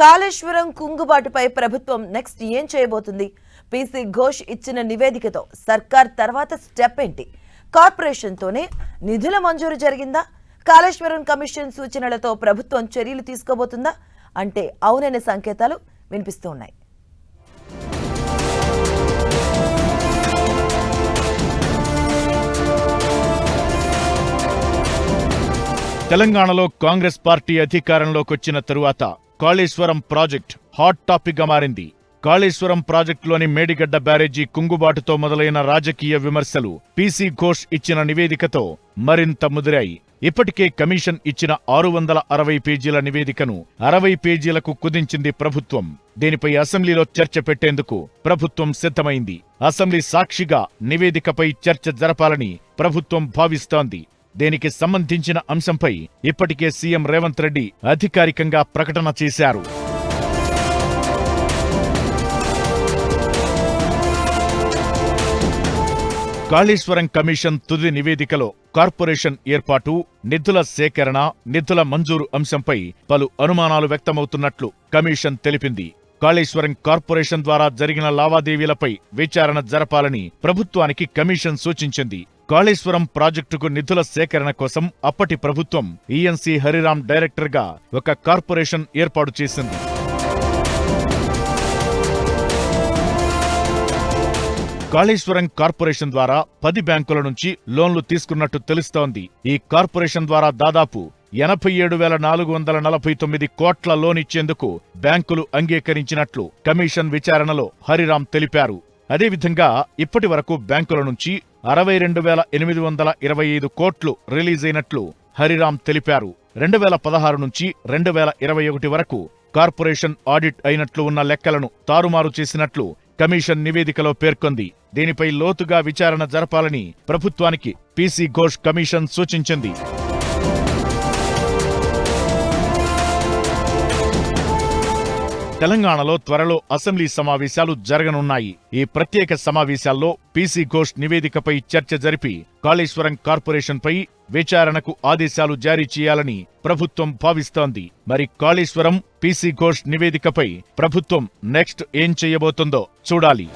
కాళేశ్వరం కుంగుబాటుపై ప్రభుత్వం నెక్స్ట్ ఏం చేయబోతుంది? పీసీ ఘోష్ ఇచ్చిన నివేదికతో సర్కార్ తర్వాత స్టెప్ ఏంటి? కార్పొరేషన్తోనే నిధుల మంజూరు జరిగిందా? కాళేశ్వరం కమిషన్ సూచనలతో ప్రభుత్వం చర్యలు తీసుకోబోతుందా? అంటే అవుననే సంకేతాలు వినిపిస్తూ ఉన్నాయి. తెలంగాణలో కాంగ్రెస్ పార్టీ అధికారంలోకి వచ్చిన తరువాత కాళేశ్వరం ప్రాజెక్ట్ హాట్ టాపిక్గా మారింది. కాళేశ్వరం ప్రాజెక్టులోని మేడిగడ్డ బ్యారేజీ కుంగుబాటుతో మొదలైన రాజకీయ విమర్శలు పీసీ ఘోష్ ఇచ్చిన నివేదికతో మరింత ముదిరాయి. ఇప్పటికే కమిషన్ ఇచ్చిన ఆరు వందల అరవై పేజీల నివేదికను అరవై పేజీలకు కుదించింది ప్రభుత్వం. దీనిపై అసెంబ్లీలో చర్చ పెట్టేందుకు ప్రభుత్వం సిద్ధమైంది. అసెంబ్లీ సాక్షిగా నివేదికపై చర్చ జరపాలని ప్రభుత్వం భావిస్తోంది. దీనికి సంబంధించిన అంశంపై ఇప్పటికే సీఎం రేవంత్ రెడ్డి అధికారికంగా ప్రకటన చేశారు. కాళేశ్వరం కమిషన్ తుది నివేదికలో కార్పొరేషన్ ఏర్పాటు నిధుల సేకరణ నిధుల మంజూరు అంశంపై పలు అనుమానాలు వ్యక్తమవుతున్నట్లు కమిషన్ తెలిపింది. కాళేశ్వరం కార్పొరేషన్ ద్వారా జరిగిన లావాదేవీలపై విచారణ జరపాలని ప్రభుత్వానికి కమిషన్ సూచించింది. కాళేశ్వరం ప్రాజెక్టుకు నిధుల సేకరణ కోసం అప్పటి ప్రభుత్వం ఈఎన్సీ హరిరామ్ డైరెక్టర్గా ఒక కార్పొరేషన్ ఏర్పాటు చేసింది. కాళేశ్వరం కార్పొరేషన్ ద్వారా పది బ్యాంకుల నుంచి లోన్లు తీసుకున్నట్టు తెలుస్తోంది. ఈ కార్పొరేషన్ ద్వారా దాదాపు ఎనభై ఏడు వేల నాలుగు వందల నలభై తొమ్మిది కోట్ల లోన్ ఇచ్చేందుకు బ్యాంకులు అంగీకరించినట్లు కమిషన్ విచారణలో హరిరామ్ తెలిపారు. అదేవిధంగా ఇప్పటి వరకు బ్యాంకుల నుంచి అరవై రెండు వేల ఎనిమిది వందల ఇరవై ఐదు కోట్లు రిలీజ్ అయినట్లు హరిరామ్ తెలిపారు. రెండు వేల పదహారు నుంచి రెండు వేల ఇరవై ఒకటి వరకు కార్పొరేషన్ ఆడిట్ అయినట్లు ఉన్న లెక్కలను తారుమారు చేసినట్లు కమిషన్ నివేదికలో పేర్కొంది. దీనిపై లోతుగా విచారణ జరపాలని ప్రభుత్వానికి పీసీ ఘోష్ కమిషన్ సూచించింది. తెలంగాణలో త్వరలో అసెంబ్లీ సమావేశాలు జరగనున్నాయి. ఈ ప్రత్యేక సమావేశాల్లో పీసీ ఘోష్ నివేదికపై చర్చ జరిపి కాళేశ్వరం కార్పొరేషన్పై విచారణకు ఆదేశాలు జారీ చేయాలని ప్రభుత్వం భావిస్తోంది. మరి కాళేశ్వరం పీసీ ఘోష్ నివేదికపై ప్రభుత్వం నెక్స్ట్ ఏం చేయబోతుందో చూడాలి.